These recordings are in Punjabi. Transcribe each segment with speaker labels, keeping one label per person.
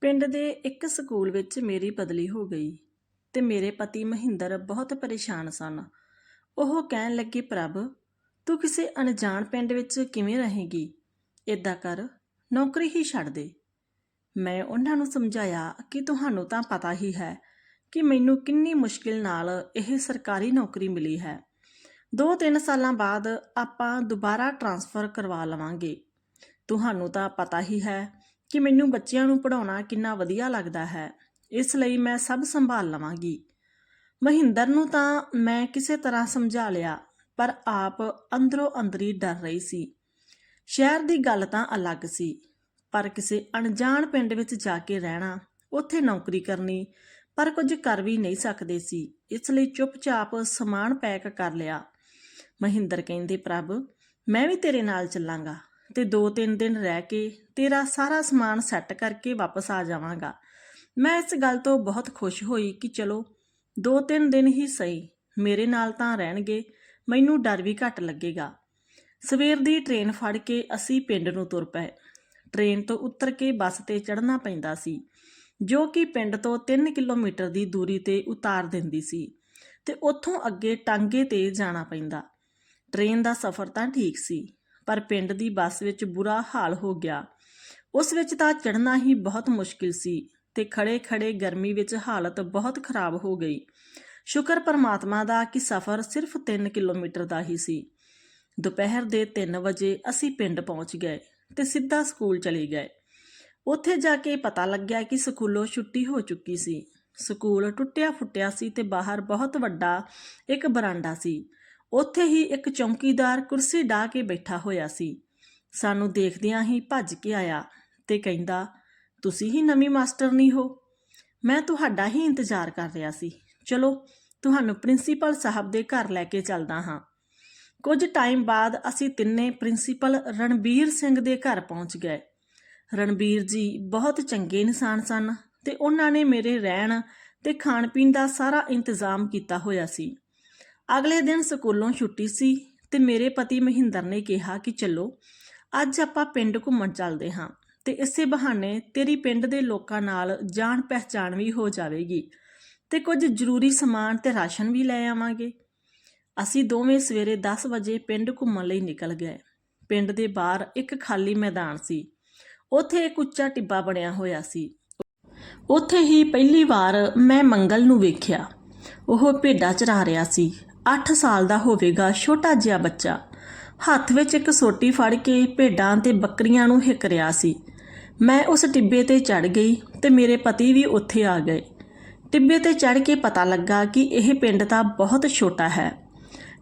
Speaker 1: ਪਿੰਡ ਦੇ ਇੱਕ ਸਕੂਲ ਵਿੱਚ ਮੇਰੀ ਬਦਲੀ ਹੋ ਗਈ ਤੇ ਮੇਰੇ ਪਤੀ ਮਹਿੰਦਰ ਬਹੁਤ ਪਰੇਸ਼ਾਨ ਸਨ। ਉਹ ਕਹਿਣ ਲੱਗੇ, ਪ੍ਰਭ, ਤੂੰ ਕਿਸੇ ਅਣਜਾਣ ਪਿੰਡ ਵਿੱਚ ਕਿਵੇਂ ਰਹੇਗੀ? ਏਦਾਂ ਕਰ, ਨੌਕਰੀ ਹੀ ਛੱਡ ਦੇ। ਮੈਂ ਉਹਨਾਂ ਨੂੰ ਸਮਝਾਇਆ ਕਿ ਤੁਹਾਨੂੰ ਤਾਂ ਪਤਾ ਹੀ ਹੈ ਕਿ ਮੈਨੂੰ ਕਿੰਨੀ ਮੁਸ਼ਕਿਲ ਨਾਲ ਇਹ ਸਰਕਾਰੀ ਨੌਕਰੀ ਮਿਲੀ ਹੈ। 2-3 ਸਾਲਾਂ ਬਾਅਦ ਆਪਾਂ ਦੁਬਾਰਾ ਟ੍ਰਾਂਸਫਰ ਕਰਵਾ ਲਵਾਂਗੇ। ਤੁਹਾਨੂੰ ਤਾਂ ਪਤਾ ਹੀ ਹੈ ਕਿ ਮੈਨੂੰ ਬੱਚਿਆਂ ਨੂੰ ਪੜਾਉਣਾ ਕਿੰਨਾ ਵਧੀਆ ਲੱਗਦਾ ਹੈ, ਇਸ ਲਈ ਮੈਂ ਸਭ ਸੰਭਾਲ ਲਵਾਂਗੀ। ਮਹਿੰਦਰ ਨੂੰ ਤਾਂ ਮੈਂ ਕਿਸੇ ਤਰ੍ਹਾਂ ਸਮਝਾ ਲਿਆ, ਪਰ ਆਪ ਅੰਦਰੋਂ ਅੰਦਰੀ ਡਰ ਰਹੀ ਸੀ। ਸ਼ਹਿਰ ਦੀ ਗੱਲ ਤਾਂ ਅਲੱਗ ਸੀ, ਪਰ ਕਿਸੇ ਅਣਜਾਣ ਪਿੰਡ ਵਿੱਚ ਜਾ ਕੇ ਰਹਿਣਾ, ਉੱਥੇ ਨੌਕਰੀ ਕਰਨੀ, ਪਰ ਕੁਝ ਕਰ ਵੀ ਨਹੀਂ ਸਕਦੇ ਸੀ, ਇਸ ਲਈ ਚੁੱਪਚਾਪ ਸਮਾਨ ਪੈਕ ਕਰ ਲਿਆ। ਮਹਿੰਦਰ ਕਹਿੰਦੇ, ਪ੍ਰਭ, ਮੈਂ ਵੀ ਤੇਰੇ ਨਾਲ ਚੱਲਾਂਗਾ। ਤੇ 2-3 ਦਿਨ ਰਹਿ ਕੇ ਤੇਰਾ ਸਾਰਾ ਸਮਾਨ ਸੈੱਟ ਕਰਕੇ ਵਾਪਸ ਆ ਜਾਵਾਂਗਾ। ਮੈਂ ਇਸ ਗੱਲ ਤੋਂ ਬਹੁਤ ਖੁਸ਼ ਹੋਈ ਕਿ ਚਲੋ 2-3 ਦਿਨ ਹੀ ਸਹੀ, ਮੇਰੇ ਨਾਲ ਤਾਂ ਰਹਿਣਗੇ, ਮੈਨੂੰ ਡਰ ਵੀ ਘੱਟ ਲੱਗੇਗਾ। ਸਵੇਰ ਦੀ ਟ੍ਰੇਨ ਫੜ ਕੇ ਅਸੀਂ ਪਿੰਡ ਨੂੰ ਤੁਰ ਪਏ। ਟ੍ਰੇਨ ਤੋਂ ਉਤਰ ਕੇ ਬੱਸ ਤੇ ਚੜ੍ਹਨਾ ਪੈਂਦਾ ਸੀ, ਜੋ ਕਿ ਪਿੰਡ ਤੋਂ 3 ਕਿਲੋਮੀਟਰ ਦੀ ਦੂਰੀ ਤੇ ਉਤਾਰ ਦਿੰਦੀ ਸੀ ਤੇ ਉੱਥੋਂ ਅੱਗੇ ਟਾਂਗੇ ਤੇ ਜਾਣਾ ਪੈਂਦਾ। ਟ੍ਰੇਨ ਦਾ ਸਫ਼ਰ ਤਾਂ ਠੀਕ ਸੀ ਪਰ ਪਿੰਡ ਦੀ ਬੱਸ ਵਿੱਚ ਬੁਰਾ ਹਾਲ ਹੋ ਗਿਆ। ਉਸ ਵਿੱਚ ਤਾਂ ਚੜ੍ਹਨਾ ਹੀ ਬਹੁਤ ਮੁਸ਼ਕਿਲ ਸੀ ਤੇ ਖੜੇ-ਖੜੇ ਗਰਮੀ ਵਿੱਚ ਹਾਲਤ ਬਹੁਤ ਖਰਾਬ ਹੋ ਗਈ। ਸ਼ੁਕਰ ਪਰਮਾਤਮਾ ਦਾ ਕਿ ਸਫ਼ਰ ਸਿਰਫ 3 ਕਿਲੋਮੀਟਰ ਦਾ ਹੀ ਸੀ। ਦੁਪਹਿਰ ਦੇ 3 ਵਜੇ ਅਸੀਂ ਪਿੰਡ ਪਹੁੰਚ ਗਏ ਤੇ ਸਿੱਧਾ ਸਕੂਲ ਚਲੇ ਗਏ। ਉੱਥੇ ਜਾ ਕੇ ਪਤਾ ਲੱਗਿਆ ਕਿ ਸਕੂਲੋਂ ਛੁੱਟੀ ਹੋ ਚੁੱਕੀ ਸੀ। ਸਕੂਲ ਟੁੱਟਿਆ ਫੁੱਟਿਆ ਸੀ ਤੇ ਬਾਹਰ ਬਹੁਤ ਵੱਡਾ ਇੱਕ ਬਰਾਂਡਾ ਸੀ। ਉੱਥੇ ਹੀ ਇੱਕ ਚੌਂਕੀਦਾਰ ਕੁਰਸੀ ਢਾ ਕੇ ਬੈਠਾ ਹੋਇਆ ਸੀ। ਸਾਨੂੰ ਦੇਖਦਿਆਂ ਹੀ ਭੱਜ ਕੇ ਆਇਆ ਤੇ ਕਹਿੰਦਾ, ਤੁਸੀਂ ਹੀ ਨਵੀਂ ਮਾਸਟਰ ਨਹੀਂ ਹੋ। ਮੈਂ ਤੁਹਾਡਾ ਹੀ ਇੰਤਜ਼ਾਰ ਕਰ ਰਿਹਾ ਸੀ। ਚਲੋ, ਤੁਹਾਨੂੰ ਪ੍ਰਿੰਸੀਪਲ ਸਾਹਿਬ ਦੇ ਘਰ ਲੈ ਕੇ ਚੱਲਦਾ ਹਾਂ। ਕੁਝ ਟਾਈਮ ਬਾਅਦ ਅਸੀਂ ਤਿੰਨੇ ਪ੍ਰਿੰਸੀਪਲ ਰਣਬੀਰ ਸਿੰਘ ਦੇ ਘਰ ਪਹੁੰਚ ਗਏ। ਰਣਬੀਰ ਜੀ ਬਹੁਤ ਚੰਗੇ ਇਨਸਾਨ ਸਨ ਤੇ ਉਹਨਾਂ ਨੇ ਮੇਰੇ ਰਹਿਣ ਤੇ ਖਾਣ ਪੀਣ ਦਾ ਸਾਰਾ ਇੰਤਜ਼ਾਮ ਕੀਤਾ ਹੋਇਆ ਸੀ। ਅਗਲੇ ਦਿਨ ਸਕੂਲੋਂ ਛੁੱਟੀ ਸੀ ਤੇ ਮੇਰੇ ਪਤੀ ਮਹਿੰਦਰ ਨੇ ਕਿਹਾ ਕਿ ਚਲੋ, ਅੱਜ ਆਪਾਂ ਪਿੰਡ ਘੁੰਮਣ ਚੱਲਦੇ ਹਾਂ ਤੇ ਇਸੇ ਬਹਾਨੇ ਤੇਰੀ ਪਿੰਡ ਦੇ ਲੋਕਾਂ ਨਾਲ ਜਾਣ ਪਹਿਚਾਣ ਵੀ ਹੋ ਜਾਵੇਗੀ ਤੇ ਕੁਝ ਜ਼ਰੂਰੀ ਸਮਾਨ ਤੇ ਰਾਸ਼ਨ ਵੀ ਲੈ ਆਵਾਂਗੇ। ਅਸੀਂ ਦੋਵੇਂ ਸਵੇਰੇ 10 ਵਜੇ ਪਿੰਡ ਘੁੰਮਣ ਲਈ ਨਿਕਲ ਗਏ। ਪਿੰਡ ਦੇ ਬਾਹਰ ਇੱਕ ਖਾਲੀ ਮੈਦਾਨ ਸੀ। ਉੱਥੇ ਇੱਕ ਉੱਚਾ ਟਿੱਬਾ ਬਣਿਆ ਹੋਇਆ ਸੀ। ਉੱਥੇ ਹੀ ਪਹਿਲੀ ਵਾਰ ਮੈਂ ਮੰਗਲ ਨੂੰ ਵੇਖਿਆ। ਉਹ ਭੇਡਾਂ ਚਰਾ ਰਿਹਾ ਸੀ। 8 ਸਾਲ ਦਾ ਹੋਵੇਗਾ, ਛੋਟਾ ਜਿਹਾ ਬੱਚਾ। ਹੱਥ ਵਿੱਚ ਇੱਕ ਸੋਟੀ ਫੜ ਕੇ ਭੇਡਾਂ ਤੇ ਬੱਕਰੀਆਂ ਨੂੰ ਹਿੱਕ ਰਿਹਾ ਸੀ। ਮੈਂ ਉਸ ਟਿੱਬੇ ਤੇ ਚੜ ਗਈ ਤੇ ਮੇਰੇ ਪਤੀ ਵੀ ਉੱਥੇ ਆ ਗਏ। ਟਿੱਬੇ ਤੇ ਚੜ ਕੇ ਪਤਾ ਲੱਗਾ ਕਿ ਇਹ ਪਿੰਡ ਤਾਂ ਬਹੁਤ ਛੋਟਾ ਹੈ।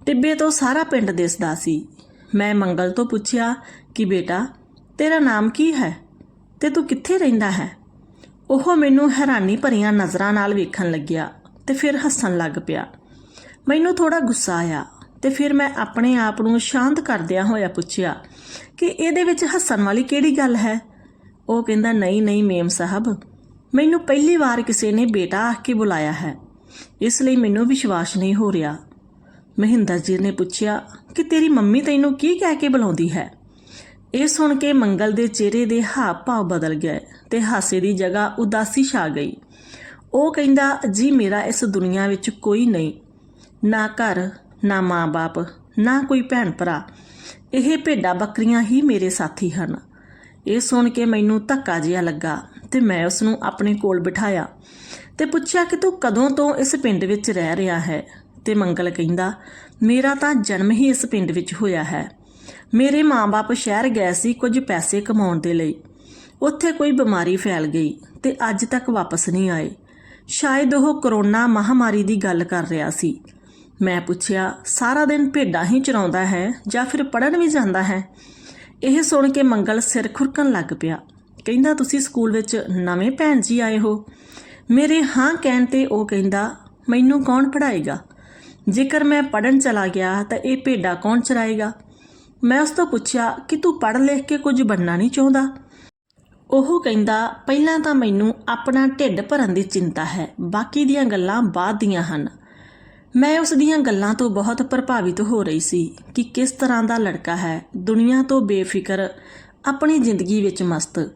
Speaker 1: ਟਿੱਬੇ ਤੋਂ ਸਾਰਾ ਪਿੰਡ ਦਿਸਦਾ ਸੀ। ਮੈਂ ਮੰਗਲ ਤੋਂ ਪੁੱਛਿਆ ਕਿ ਬੇਟਾ, ਤੇਰਾ ਨਾਮ ਕੀ ਹੈ? ਤੇ ਤੂੰ ਕਿੱਥੇ ਰਹਿੰਦਾ ਹੈ? ਉਹ ਮੈਨੂੰ ਹੈਰਾਨੀ ਭਰੀਆਂ ਨਜ਼ਰਾਂ ਨਾਲ ਵੇਖਣ ਲੱਗਿਆ ਤੇ ਫਿਰ ਹੱਸਣ ਲੱਗ ਪਿਆ। ਮੈਨੂੰ ਥੋੜਾ ਗੁੱਸਾ ਆਇਆ ਤੇ ਫਿਰ ਮੈਂ ਆਪਣੇ ਆਪ ਨੂੰ ਸ਼ਾਂਤ ਕਰਦਿਆਂ ਹੋਇਆ ਪੁੱਛਿਆ ਕਿ ਇਹਦੇ ਵਿੱਚ ਹੱਸਣ ਵਾਲੀ ਕਿਹੜੀ ਗੱਲ ਹੈ? ਉਹ ਕਹਿੰਦਾ, ਨਹੀਂ ਨਹੀਂ ਮੇਮ ਸਾਹਿਬ, ਮੈਨੂੰ ਪਹਿਲੀ ਵਾਰ ਕਿਸੇ ਨੇ ਬੇਟਾ ਆਖ ਕੇ ਬੁਲਾਇਆ ਹੈ। ਇਸ ਲਈ ਮੈਨੂੰ ਵਿਸ਼ਵਾਸ ਨਹੀਂ ਹੋ ਰਿਹਾ। ਮਹਿੰਦਰ ਜੀ ਨੇ ਪੁੱਛਿਆ, ਕਿ ਤੇਰੀ ਮੰਮੀ ਤੈਨੂੰ ਕੀ ਕਹਿ ਕੇ ਬੁਲਾਉਂਦੀ ਹੈ? ਇਹ ਸੁਣ ਕੇ ਮੰਗਲ ਦੇ ਚਿਹਰੇ ਦੇ ਹਾਵ ਭਾਵ ਬਦਲ ਗਏ ਤੇ ਹਾਸੇ ਦੀ ਜਗ੍ਹਾ ਉਦਾਸੀ ਛਾ ਗਈ। ਉਹ ਕਹਿੰਦਾ, ਜੀ, ਮੇਰਾ ਇਸ ਦੁਨੀਆ ਵਿੱਚ ਕੋਈ ਨਹੀਂ। ਨਾ ਘਰ, ਨਾ ਮਾਂ-ਬਾਪ ਨਾ ਕੋਈ ਭੈਣ ਭਰਾ। ਇਹ ਭੇਡਾਂ ਬੱਕਰੀਆਂ ਹੀ ਮੇਰੇ ਸਾਥੀ ਹਨ। ਇਹ ਸੁਣ ਕੇ ਮੈਨੂੰ ਧੱਕਾ ਜਿਹਾ ਲੱਗਾ ਤੇ ਮੈਂ ਉਸ ਨੂੰ ਆਪਣੇ ਕੋਲ ਬਿਠਾਇਆ ਤੇ ਪੁੱਛਿਆ ਕਿ ਤੂੰ ਕਦੋਂ ਤੋਂ ਇਸ ਪਿੰਡ ਵਿੱਚ ਰਹਿ ਰਿਹਾ ਹੈ? ਤੇ ਮੰਗਲ ਕਹਿੰਦਾ, ਮੇਰਾ ਤਾਂ ਜਨਮ ਹੀ ਇਸ ਪਿੰਡ ਵਿੱਚ ਹੋਇਆ ਹੈ। ਮੇਰੇ ਮਾਂ-ਬਾਪ ਸ਼ਹਿਰ ਗਏ ਸੀ ਕੁਝ ਪੈਸੇ ਕਮਾਉਣ ਦੇ ਲਈ। ਉੱਥੇ ਕੋਈ ਬਿਮਾਰੀ ਫੈਲ ਗਈ ਤੇ ਅੱਜ ਤੱਕ ਵਾਪਸ ਨਹੀਂ ਆਏ। ਸ਼ਾਇਦ ਉਹ ਕਰੋਨਾ ਮਹਾਮਾਰੀ ਦੀ ਗੱਲ ਕਰ ਰਿਹਾ ਸੀ। ਮੈਂ ਪੁੱਛਿਆ, ਸਾਰਾ ਦਿਨ ਭੇਡਾਂ ਹੀ ਚਰਾਉਂਦਾ ਹੈ ਜਾਂ ਫਿਰ ਪੜਨ ਵੀ ਜਾਂਦਾ ਹੈ? ਇਹ ਸੁਣ ਕੇ ਮੰਗਲ ਸਿਰ ਖੁਰਕਣ ਲੱਗ ਪਿਆ। ਕਹਿੰਦਾ, ਤੁਸੀਂ ਸਕੂਲ ਵਿੱਚ ਨਵੇਂ ਭੈਣ ਜੀ ਆਏ ਹੋ? ਮੇਰੇ ਹਾਂ ਕਹਿਣ ਤੇ ਉਹ ਕਹਿੰਦਾ, ਮੈਨੂੰ ਕੌਣ ਪੜਾਏਗਾ ਜੇਕਰ ਮੈਂ ਪੜਨ ਚਲਾ ਗਿਆ ਤਾਂ ਇਹ ਭੇਡਾਂ ਕੌਣ ਚਰਾਏਗਾ? ਮੈਂ ਉਸ ਤੋਂ ਪੁੱਛਿਆ, ਕਿ ਤੂੰ ਪੜ੍ਹ ਲਿਖ ਕੇ ਕੁਝ ਬਣਨਾ ਨਹੀਂ ਚਾਹੁੰਦਾ? ਉਹ ਕਹਿੰਦਾ, ਪਹਿਲਾਂ ਤਾਂ ਮੈਨੂੰ ਆਪਣਾ ਢਿੱਡ ਭਰਨ ਦੀ ਚਿੰਤਾ ਹੈ। ਬਾਕੀ ਦੀਆਂ ਗੱਲਾਂ ਬਾਅਦ ਦੀਆਂ ਹਨ। ਮੈਂ ਉਸ ਦੀਆਂ ਗੱਲਾਂ ਤੋਂ ਬਹੁਤ ਪ੍ਰਭਾਵਿਤ ਹੋ ਰਹੀ ਸੀ ਕਿ ਕਿਸ ਤਰ੍ਹਾਂ ਦਾ ਲੜਕਾ ਹੈ। ਦੁਨੀਆ ਤੋਂ ਬੇਫਿਕਰ, ਆਪਣੀ ਜ਼ਿੰਦਗੀ ਵਿੱਚ ਮਸਤ,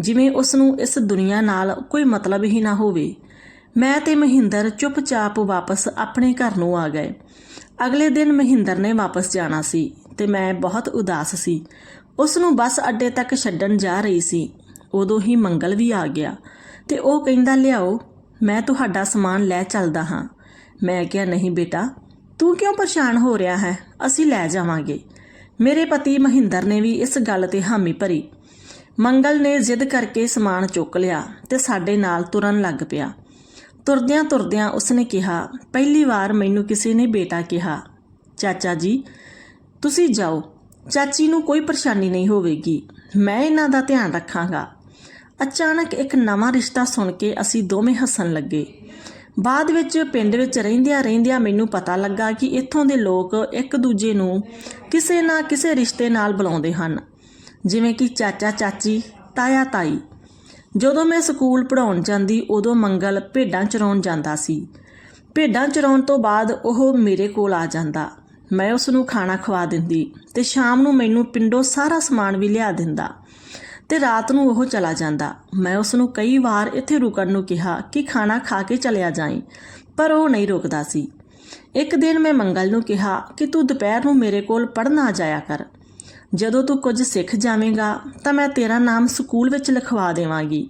Speaker 1: ਜਿਵੇਂ ਉਸ ਨੂੰ ਇਸ ਦੁਨੀਆ ਨਾਲ ਕੋਈ ਮਤਲਬ ਹੀ ਨਾ ਹੋਵੇ। ਮੈਂ ਤੇ ਮਹਿੰਦਰ ਚੁੱਪਚਾਪ ਵਾਪਸ ਆਪਣੇ ਘਰ ਨੂੰ ਆ ਗਏ। ਅਗਲੇ ਦਿਨ ਮਹਿੰਦਰ ਨੇ ਵਾਪਸ ਜਾਣਾ ਸੀ ਤੇ ਮੈਂ ਬਹੁਤ ਉਦਾਸ ਸੀ। ਉਸ ਨੂੰ ਬੱਸ ਅੱਡੇ ਤੱਕ ਛੱਡਣ ਜਾ ਰਹੀ ਸੀ। ਉਦੋਂ ਹੀ ਮੰਗਲ ਵੀ ਆ ਗਿਆ ਤੇ ਉਹ ਕਹਿੰਦਾ, ਲਿਆਓ, ਮੈਂ ਤੁਹਾਡਾ ਸਮਾਨ ਲੈ ਚੱਲਦਾ ਹਾਂ। ਮੈਂ ਕਿਹਾ, ਨਹੀਂ ਬੇਟਾ, ਤੂੰ ਕਿਉਂ ਪਰੇਸ਼ਾਨ ਹੋ ਰਿਹਾ ਹੈ? ਅਸੀਂ ਲੈ ਜਾਵਾਂਗੇ। ਮੇਰੇ ਪਤੀ ਮਹਿੰਦਰ ਨੇ ਵੀ ਇਸ ਗੱਲ ਤੇ ਹਾਮੀ ਭਰੀ। ਮੰਗਲ ਨੇ ਜ਼ਿੱਦ ਕਰਕੇ ਸਮਾਨ ਚੁੱਕ ਲਿਆ ਤੇ ਸਾਡੇ ਨਾਲ ਤੁਰਨ ਲੱਗ ਪਿਆ। ਤੁਰਦਿਆਂ ਤੁਰਦਿਆਂ ਉਸਨੇ ਕਿਹਾ, ਪਹਿਲੀ ਵਾਰ ਮੈਨੂੰ ਕਿਸੇ ਨੇ ਬੇਟਾ ਕਿਹਾ। ਚਾਚਾ ਜੀ, ਤੁਸੀਂ ਜਾਓ। ਚਾਚੀ ਨੂੰ ਕੋਈ ਪਰੇਸ਼ਾਨੀ ਨਹੀਂ ਹੋਵੇਗੀ। ਮੈਂ ਇਹਨਾਂ ਦਾ ਧਿਆਨ ਰੱਖਾਂਗਾ। ਅਚਾਨਕ ਇੱਕ ਨਵਾਂ ਰਿਸ਼ਤਾ ਸੁਣ ਕੇ ਅਸੀਂ ਦੋਵੇਂ ਹੱਸਣ ਲੱਗੇ। ਬਾਅਦ ਵਿੱਚ ਪਿੰਡ ਵਿੱਚ ਰਹਿੰਦਿਆਂ ਰਹਿੰਦਿਆਂ ਮੈਨੂੰ ਪਤਾ ਲੱਗਾ ਕਿ ਇੱਥੋਂ ਦੇ ਲੋਕ ਇੱਕ ਦੂਜੇ ਨੂੰ ਕਿਸੇ ਨਾ ਕਿਸੇ ਰਿਸ਼ਤੇ ਨਾਲ ਬੁਲਾਉਂਦੇ ਹਨ। ਜਿਵੇਂ ਕਿ ਚਾਚਾ, ਚਾਚੀ, ਤਾਇਆ, ਤਾਈ। ਜਦੋਂ ਮੈਂ ਸਕੂਲ ਪੜਾਉਣ ਜਾਂਦੀ, ਉਦੋਂ ਮੰਗਲ ਭੇਡਾਂ ਚਰਾਉਣ ਜਾਂਦਾ ਸੀ। ਭੇਡਾਂ ਚਰਾਉਣ ਤੋਂ ਬਾਅਦ ਉਹ ਮੇਰੇ ਕੋਲ ਆ ਜਾਂਦਾ। ਮੈਂ ਉਸ ਨੂੰ ਖਾਣਾ ਖਵਾ ਦਿੰਦੀ ਤੇ ਸ਼ਾਮ ਨੂੰ ਮੈਨੂੰ ਪਿੰਡੋਂ ਸਾਰਾ ਸਮਾਨ ਵੀ ਲਿਆ ਦਿੰਦਾ। ਤੇ ਰਾਤ ਨੂੰ ਉਹ ਚਲਾ ਜਾਂਦਾ। ਮੈਂ ਉਸ ਨੂੰ ਕਈ ਵਾਰ ਇੱਥੇ ਰੁਕਣ ਨੂੰ ਕਿਹਾ ਕਿ ਖਾਣਾ ਖਾ ਕੇ ਚਲਿਆ ਜਾਏ ਪਰ ਉਹ ਨਹੀਂ ਰੁਕਦਾ ਸੀ। ਇੱਕ ਦਿਨ ਮੈਂ ਮੰਗਲ ਨੂੰ ਕਿਹਾ ਕਿ ਤੂੰ ਦੁਪਹਿਰ ਨੂੰ ਮੇਰੇ ਕੋਲ ਪੜ੍ਹਨਾ ਜਾਇਆ ਕਰ। ਜਦੋਂ ਤੂੰ ਕੁਝ ਸਿੱਖ ਜਾਵੇਂਗਾ ਤਾਂ ਮੈਂ ਤੇਰਾ ਨਾਮ ਸਕੂਲ ਵਿੱਚ ਲਿਖਵਾ ਦੇਵਾਂਗੀ।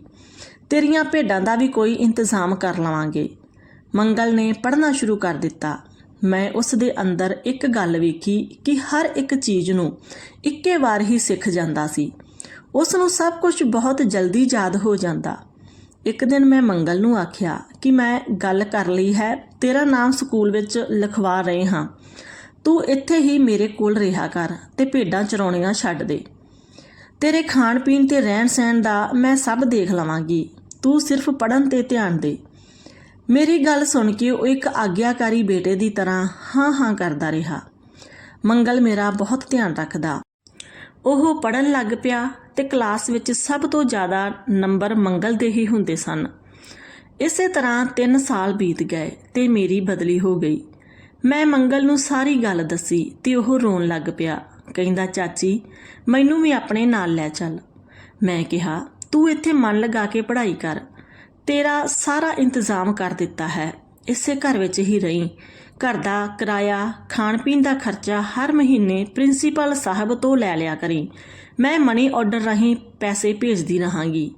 Speaker 1: ਤੇਰੀਆਂ ਭੇਡਾਂ ਦਾ ਵੀ ਕੋਈ ਇੰਤਜ਼ਾਮ ਕਰ ਲਵਾਂਗੇ। ਮੰਗਲ ਨੇ ਪੜ੍ਹਨਾ ਸ਼ੁਰੂ ਕਰ ਦਿੱਤਾ। ਮੈਂ ਉਸ ਦੇ ਅੰਦਰ ਇੱਕ ਗੱਲ ਵੇਖੀ ਕਿ ਹਰ ਇੱਕ ਚੀਜ਼ ਨੂੰ ਇੱਕੇ ਵਾਰ ਹੀ ਸਿੱਖ ਜਾਂਦਾ ਸੀ। ਉਸ ਨੂੰ ਸਭ ਕੁਝ ਬਹੁਤ ਜਲਦੀ ਯਾਦ ਹੋ ਜਾਂਦਾ। ਇੱਕ ਦਿਨ ਮੈਂ ਮੰਗਲ ਨੂੰ ਆਖਿਆ ਕਿ ਮੈਂ ਗੱਲ ਕਰ ਲਈ ਹੈ, ਤੇਰਾ ਨਾਮ ਸਕੂਲ ਵਿੱਚ ਲਿਖਵਾ ਰਹੇ ਹਾਂ। ਤੂੰ ਇੱਥੇ ਹੀ ਮੇਰੇ ਕੋਲ ਰਿਹਾ ਕਰ ਤੇ ਭੇਡਾਂ ਚਰਾਉਣੀਆਂ ਛੱਡ ਦੇ। ਤੇਰੇ ਖਾਣ ਪੀਣ ਤੇ ਰਹਿਣ ਸਹਿਣ ਦਾ ਮੈਂ ਸਭ ਦੇਖ ਲਵਾਂਗੀ। ਤੂੰ ਸਿਰਫ ਪੜਨ ਤੇ ਧਿਆਨ ਦੇ। ਮੇਰੀ ਗੱਲ ਸੁਣ ਕੇ ਉਹ ਇੱਕ ਆਗਿਆਕਾਰੀ ਬੇਟੇ ਦੀ ਤਰ੍ਹਾਂ ਹਾਂ ਹਾਂ ਕਰਦਾ ਰਿਹਾ। ਮੰਗਲ ਮੇਰਾ ਬਹੁਤ ਧਿਆਨ ਰੱਖਦਾ। ਉਹ ਪੜਨ ਲੱਗ ਪਿਆ ਤੇ ਕਲਾਸ ਵਿੱਚ ਸਭ ਤੋਂ ਜ਼ਿਆਦਾ ਨੰਬਰ ਮੰਗਲ ਦੇ ਹੀ ਹੁੰਦੇ ਸਨ। ਇਸੇ ਤਰ੍ਹਾਂ 3 ਸਾਲ ਬੀਤ ਗਏ ਤੇ ਮੇਰੀ ਬਦਲੀ ਹੋ ਗਈ। ਮੈਂ ਮੰਗਲ ਨੂੰ ਸਾਰੀ ਗੱਲ ਦੱਸੀ ਤੇ ਉਹ ਰੋਣ ਲੱਗ ਪਿਆ। ਕਹਿੰਦਾ, ਚਾਚੀ, ਮੈਨੂੰ ਵੀ ਆਪਣੇ ਨਾਲ ਲੈ ਚੱਲ। ਮੈਂ ਕਿਹਾ, ਤੂੰ ਇੱਥੇ ਮਨ ਲਗਾ ਕੇ ਪੜ੍ਹਾਈ ਕਰ। ਤੇਰਾ ਸਾਰਾ ਇੰਤਜ਼ਾਮ ਕਰ ਦਿੱਤਾ ਹੈ। ਇਸੇ ਘਰ ਵਿੱਚ ਹੀ ਰਹੀ। ਘਰ ਦਾ ਕਿਰਾਇਆ ਖਾਣ ਪੀਣ ਦਾ ਖਰਚਾ ਹਰ ਮਹੀਨੇ ਪ੍ਰਿੰਸੀਪਲ ਸਾਹਿਬ ਤੋਂ ਲੈ ਲਿਆ ਕਰੀ। ਮੈਂ ਮਨੀ ਆਰਡਰ ਰਾਹੀਂ ਪੈਸੇ ਭੇਜਦੀ ਰਹਾਂਗੀ।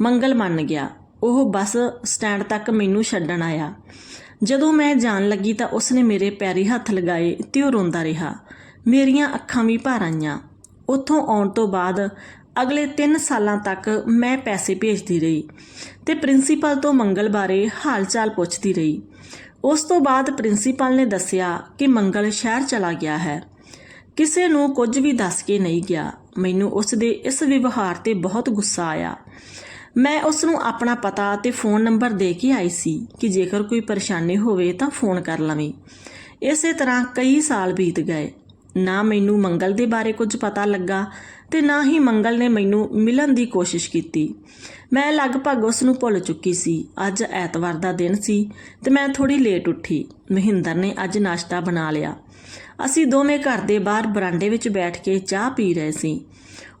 Speaker 1: ਮੰਗਲ ਮੰਨ ਗਿਆ। ਉਹ ਬੱਸ ਸਟੈਂਡ ਤੱਕ ਮੈਨੂੰ ਛੱਡਣ ਆਇਆ। ਜਦੋਂ ਮੈਂ ਜਾਣ ਲੱਗੀ ਤਾਂ ਉਸਨੇ ਮੇਰੇ ਪੈਰੀ ਹੱਥ ਲਗਾਏ ਤੇ ਉਹ ਰੋਂਦਾ ਰਿਹਾ। ਮੇਰੀਆਂ ਅੱਖਾਂ ਵੀ ਭਰ ਆਈਆਂ। ਉੱਥੋਂ ਆਉਣ ਤੋਂ ਬਾਅਦ ਅਗਲੇ 3 ਸਾਲਾਂ ਤੱਕ ਮੈਂ ਪੈਸੇ ਭੇਜਦੀ ਰਹੀ ਤੇ ਪ੍ਰਿੰਸੀਪਲ ਤੋਂ ਮੰਗਲ ਬਾਰੇ ਹਾਲ-ਚਾਲ ਪੁੱਛਦੀ ਰਹੀ। ਉਸ ਤੋਂ ਬਾਅਦ ਪ੍ਰਿੰਸੀਪਲ ਨੇ ਦੱਸਿਆ ਕਿ ਮੰਗਲ ਸ਼ਹਿਰ ਚਲਾ ਗਿਆ ਹੈ। ਕਿਸੇ ਨੂੰ ਕੁਝ ਵੀ ਦੱਸ ਕੇ ਨਹੀਂ ਗਿਆ। ਮੈਨੂੰ ਉਸ ਦੇ ਇਸ ਵਿਵਹਾਰ ਤੇ ਬਹੁਤ ਗੁੱਸਾ ਆਇਆ। ਮੈਂ ਉਸ ਨੂੰ ਆਪਣਾ ਪਤਾ ਤੇ ਫੋਨ ਨੰਬਰ ਦੇ ਕੇ ਆਈ ਸੀ ਕਿ ਜੇਕਰ ਕੋਈ ਪਰੇਸ਼ਾਨੀ ਹੋਵੇ ਤਾਂ ਫੋਨ ਕਰ ਲਵੇਂ। ਇਸੇ ਤਰ੍ਹਾਂ ਕਈ ਸਾਲ ਬੀਤ ਗਏ। ਨਾ ਮੈਨੂੰ ਮੰਗਲ ਦੇ ਬਾਰੇ ਕੁਝ ਪਤਾ ਲੱਗਾ ਤੇ ਨਾ ਹੀ ਮੰਗਲ ਨੇ ਮੈਨੂੰ ਮਿਲਣ ਦੀ ਕੋਸ਼ਿਸ਼ ਕੀਤੀ। ਮੈਂ ਲਗਭਗ ਉਸ ਨੂੰ ਭੁੱਲ ਚੁੱਕੀ ਸੀ। ਅੱਜ ਐਤਵਾਰ ਦਾ ਦਿਨ ਸੀ ਤੇ ਮੈਂ ਥੋੜੀ ਲੇਟ ਉੱਠੀ। ਮਹਿੰਦਰ ਨੇ ਅੱਜ ਨਾਸ਼ਤਾ ਬਣਾ ਲਿਆ। ਅਸੀਂ ਦੋਵੇਂ ਘਰ ਦੇ ਬਾਹਰ ਬਰਾਂਡੇ ਵਿੱਚ ਬੈਠ ਕੇ ਚਾਹ ਪੀ ਰਹੇ ਸੀ।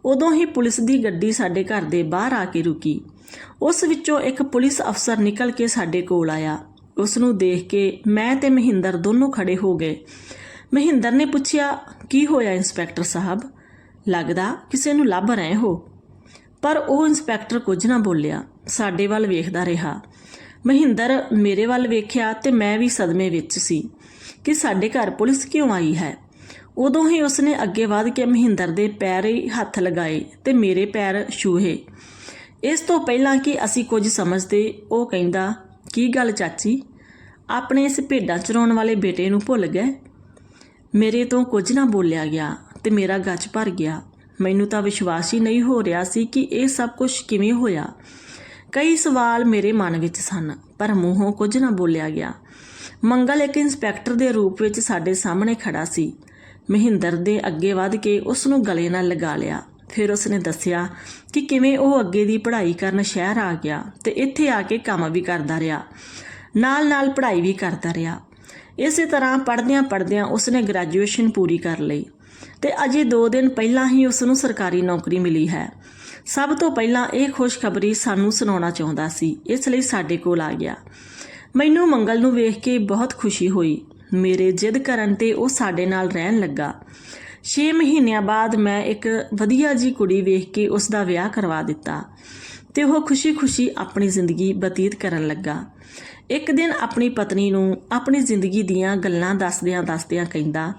Speaker 1: ਉਦੋਂ ਹੀ ਪੁਲਿਸ ਦੀ ਗੱਡੀ ਸਾਡੇ ਘਰ ਦੇ ਬਾਹਰ ਆ ਕੇ ਰੁਕੀ। ਉਸ ਵਿੱਚੋਂ ਇੱਕ ਪੁਲਿਸ ਅਫਸਰ ਨਿਕਲ ਕੇ ਸਾਡੇ ਕੋਲ ਆਇਆ। ਉਸ ਨੂੰ ਦੇਖ ਕੇ ਮੈਂ ਤੇ ਮਹਿੰਦਰ ਦੋਨੋਂ ਖੜੇ ਹੋ ਗਏ। ਮਹਿੰਦਰ ਨੇ ਪੁੱਛਿਆ, ਕੀ ਹੋਇਆ ਇੰਸਪੈਕਟਰ ਸਾਹਿਬ? ਲੱਗਦਾ ਕਿਸੇ ਨੂੰ ਲੱਭ ਰਹੇ ਹੋ। ਪਰ ਉਹ ਇੰਸਪੈਕਟਰ ਕੁਝ ਨਾ ਬੋਲਿਆ। ਸਾਡੇ ਵੱਲ ਵੇਖਦਾ ਰਿਹਾ। ਮਹਿੰਦਰ ਮੇਰੇ ਵੱਲ ਵੇਖਿਆ ਤੇ ਮੈਂ ਵੀ ਸਦਮੇ ਵਿੱਚ ਸੀ ਕਿ ਸਾਡੇ ਘਰ ਪੁਲਿਸ ਕਿਉਂ ਆਈ ਹੈ। ਉਦੋਂ ਹੀ ਉਸਨੇ ਅੱਗੇ ਵਧ ਕੇ ਮਹਿੰਦਰ ਦੇ ਪੈਰੇ ਹੱਥ ਲਗਾਏ ਤੇ ਮੇਰੇ ਪੈਰ ਛੂਹੇ। ਇਸ ਤੋਂ ਪਹਿਲਾਂ ਕਿ ਅਸੀਂ ਕੁਝ ਸਮਝਦੇ, ਉਹ ਕਹਿੰਦਾ, ਕੀ ਗੱਲ ਚਾਚੀ? ਆਪਣੇ ਇਸ ਭੇਡਾਂ ਚਰਾਉਣ ਵਾਲੇ ਬੇਟੇ ਨੂੰ ਭੁੱਲ ਗਏ? ਮੇਰੇ ਤੋਂ ਕੁਝ ਨਾ ਬੋਲਿਆ ਗਿਆ। ਤੇ ਮੇਰਾ ਗੱਜ ਭਰ ਗਿਆ। ਮੈਨੂੰ ਤਾਂ ਵਿਸ਼ਵਾਸ ਹੀ ਨਹੀਂ ਹੋ ਰਿਹਾ ਸੀ ਕਿ ਇਹ ਸਭ ਕੁਝ ਕਿਵੇਂ ਹੋਇਆ। ਕਈ ਸਵਾਲ ਮੇਰੇ ਮਨ ਵਿੱਚ ਸਨ, ਪਰ ਮੂੰਹੋਂ ਕੁਝ ਨਾ ਬੋਲਿਆ ਗਿਆ। ਮੰਗਲ ਇੱਕ ਇੰਸਪੈਕਟਰ ਦੇ ਰੂਪ ਵਿੱਚ ਸਾਡੇ ਸਾਹਮਣੇ ਖੜਾ ਸੀ। ਮਹਿੰਦਰ ਦੇ ਅੱਗੇ ਵੱਧ ਕੇ ਉਸ ਨੂੰ ਗਲੇ ਨਾਲ ਲਗਾ ਲਿਆ। ਫਿਰ ਉਸਨੇ ਦੱਸਿਆ ਕਿ ਕਿਵੇਂ ਉਹ ਅੱਗੇ ਦੀ ਪੜ੍ਹਾਈ ਕਰਨ ਸ਼ਹਿਰ ਆ ਗਿਆ ਤੇ ਇੱਥੇ ਆ ਕੇ ਕੰਮ ਵੀ ਕਰਦਾ ਰਿਹਾ। ਨਾਲ-ਨਾਲ ਪੜ੍ਹਾਈ ਵੀ ਕਰਦਾ ਰਿਹਾ। ਇਸੇ ਤਰ੍ਹਾਂ ਪੜ੍ਹਦਿਆਂ ਪੜ੍ਹਦਿਆਂ ਉਸਨੇ ਗ੍ਰੈਜੂਏਸ਼ਨ ਪੂਰੀ ਕਰ ਲਈ। ਤੇ ਅਜੇ 2 ਦਿਨ ਪਹਿਲਾਂ ਹੀ ਉਸ ਨੂੰ ਸਰਕਾਰੀ ਨੌਕਰੀ ਮਿਲੀ ਹੈ। ਸਭ ਤੋਂ ਪਹਿਲਾਂ ਇਹ ਖੁਸ਼ਖਬਰੀ ਸਾਨੂੰ ਸੁਣਾਉਣਾ ਚਾਹੁੰਦਾ ਸੀ, ਇਸ ਲਈ ਸਾਡੇ ਕੋਲ ਆ ਗਿਆ। ਮੈਨੂੰ ਮੰਗਲ ਨੂੰ ਵੇਖ ਕੇ ਬਹੁਤ ਖੁਸ਼ੀ ਹੋਈ। ਮੇਰੇ ਜਿੱਦ ਕਰਨ ਤੇ ਉਹ ਸਾਡੇ ਨਾਲ ਰਹਿਣ ਲੱਗਾ। 6 ਮਹੀਨਿਆਂ ਬਾਅਦ ਮੈਂ ਇੱਕ ਵਧੀਆ ਜੀ ਕੁੜੀ ਵੇਖ ਕੇ ਉਸ ਦਾ ਵਿਆਹ ਕਰਵਾ ਦਿੱਤਾ ਤੇ ਉਹ ਖੁਸ਼ੀ-ਖੁਸ਼ੀ ਆਪਣੀ ਜ਼ਿੰਦਗੀ ਬਤੀਤ ਕਰਨ ਲੱਗਾ। ਇੱਕ ਦਿਨ ਆਪਣੀ ਪਤਨੀ ਨੂੰ ਆਪਣੀ ਜ਼ਿੰਦਗੀ ਦੀਆਂ ਗੱਲਾਂ ਦੱਸਦਿਆਂ-ਦੱਸਦਿਆਂ ਕਹਿੰਦਾ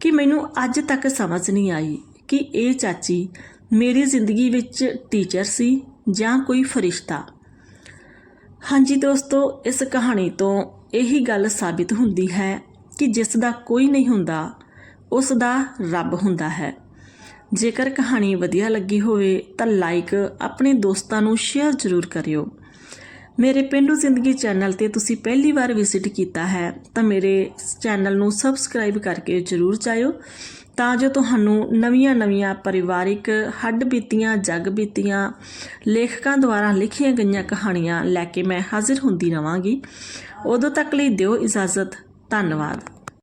Speaker 1: ਕਿ ਮੈਨੂੰ ਅੱਜ ਤੱਕ ਸਮਝ ਨਹੀਂ ਆਈ ਕਿ ਇਹ ਚਾਚੀ ਮੇਰੀ ਜ਼ਿੰਦਗੀ ਵਿੱਚ ਟੀਚਰ ਸੀ ਜਾਂ ਕੋਈ ਫਰਿਸ਼ਤਾ। ਹਾਂਜੀ ਦੋਸਤੋ, ਇਸ ਕਹਾਣੀ ਤੋਂ ਇਹੀ ਗੱਲ ਸਾਬਿਤ ਹੁੰਦੀ ਹੈ ਕਿ ਜਿਸ ਦਾ ਕੋਈ ਨਹੀਂ ਹੁੰਦਾ, ਉਸ ਦਾ ਰੱਬ ਹੁੰਦਾ ਹੈ। ਜੇਕਰ ਕਹਾਣੀ ਵਧੀਆ ਲੱਗੀ ਹੋਵੇ ਤਾਂ ਲਾਈਕ ਆਪਣੇ ਦੋਸਤਾਂ ਨੂੰ ਸ਼ੇਅਰ ਜ਼ਰੂਰ ਕਰਿਓ। ਮੇਰੇ ਪਿੰਡੂ ਜ਼ਿੰਦਗੀ ਚੈਨਲ ਤੇ ਤੁਸੀਂ ਪਹਿਲੀ ਵਾਰ ਵਿਜ਼ਿਟ ਕੀਤਾ ਹੈ, ਤਾਂ ਮੇਰੇ ਚੈਨਲ ਨੂੰ ਸਬਸਕ੍ਰਾਈਬ ਕਰਕੇ ਜ਼ਰੂਰ ਜਾਇਓ, ਤਾਂ ਜੋ ਤੁਹਾਨੂੰ ਨਵੀਆਂ-ਨਵੀਆਂ ਪਰਿਵਾਰਿਕ ਹੱਡ ਬੀਤੀਆਂ, ਜਗ ਬੀਤੀਆਂ, ਲੇਖਕਾਂ ਦੁਆਰਾ ਲਿਖੀਆਂ ਗਈਆਂ ਕਹਾਣੀਆਂ ਲੈ ਕੇ ਮੈਂ ਹਾਜ਼ਰ ਹੁੰਦੀ ਰਵਾਂਗੀ। ਉਦੋਂ ਤੱਕ ਲਈ ਦਿਓ ਇਜਾਜ਼ਤ। ਧੰਨਵਾਦ।